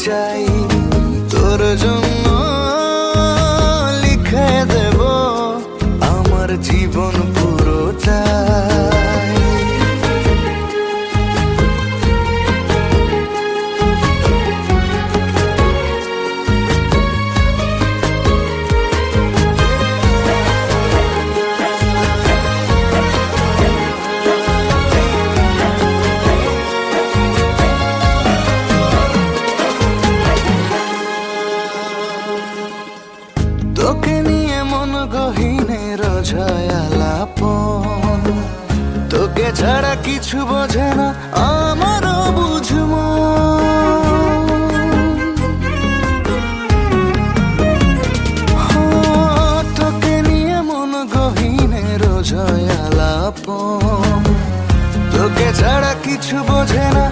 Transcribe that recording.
চাই তোর জন্য লিখে দেব আমার জীবন তোকে নিয়ে মন গহীনের ছয়ালাপন তোকে ছাড়া কিছু বোঝে না আমারও বুঝব তোকে নিয়ে মন গহীনের ছয়ালাপন তোকে ছাড়া কিছু বোঝে না